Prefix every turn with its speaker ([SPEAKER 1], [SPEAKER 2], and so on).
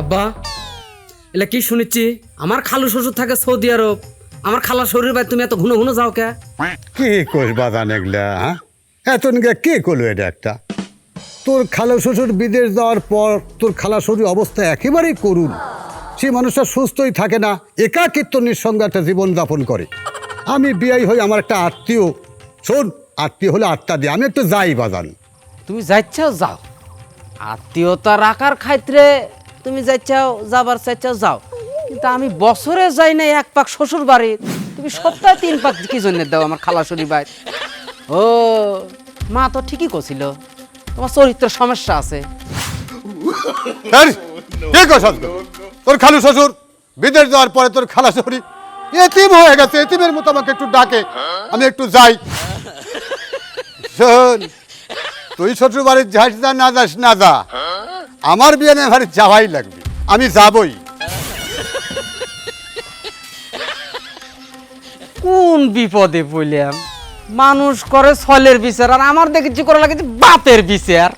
[SPEAKER 1] আব্বা, এলা কি শুনেছি? আমার খালু শ্বশুর থাকে সৌদি আরব। আমার খালার শরীর ভাই তুমি এত ঘুনো ঘুনো যাও কে?
[SPEAKER 2] কি করিস বাদান এগুলা হ্যাঁ? এত কে করল এটা একটা? তোর খালা শ্বশুর বিদেশ যাওয়ার পর তোর খালা শ্বশুর অবস্থা একেবারেই করুন সে মানুষটা সুস্থই থাকে না, একাকিত্ব নিঃসঙ্গে একটা জীবনযাপন করে। আমি বিয়াই হই আমার একটা আত্মীয়। শোন আত্মীয় হলে আত্মা দিয়ে আমি একটু যাই বাজান।
[SPEAKER 1] তুমি যাইছাও যাও। আত্মীয়তা রাখার ক্ষেত্রে তুমি যাইছাও যাবার চাইছাও যাও। কিন্তু আমি বছরে যাই না এক পাক শ্বশুর বাড়ি তুমি সপ্তাহে তিন পাক কি জন্য দাও আমার খালা শরীর ভাই ও মা তো ঠিকই করছিল তোমার চরিত্র সমস্যা আছে।
[SPEAKER 2] তোর খালু শ্বশুর বিদেশ যাওয়ার পরে তোর খালা শ্বশুর এতিম হয়ে গেছে এতিমের মতো আমাকে একটু ডাকে আমি একটু যাই। শোন তুই শ্বশুর বাড়ির যাস না না যাস না যা। আমার বিয়ে না বাড়ি যাওয়াই লাগবে। আমি যাবই।
[SPEAKER 1] কোন বিপদে পড়লাম? মানুষ করে ছলের বিচার আর আমার দেখেছি করে লাগে বাতের বিচার।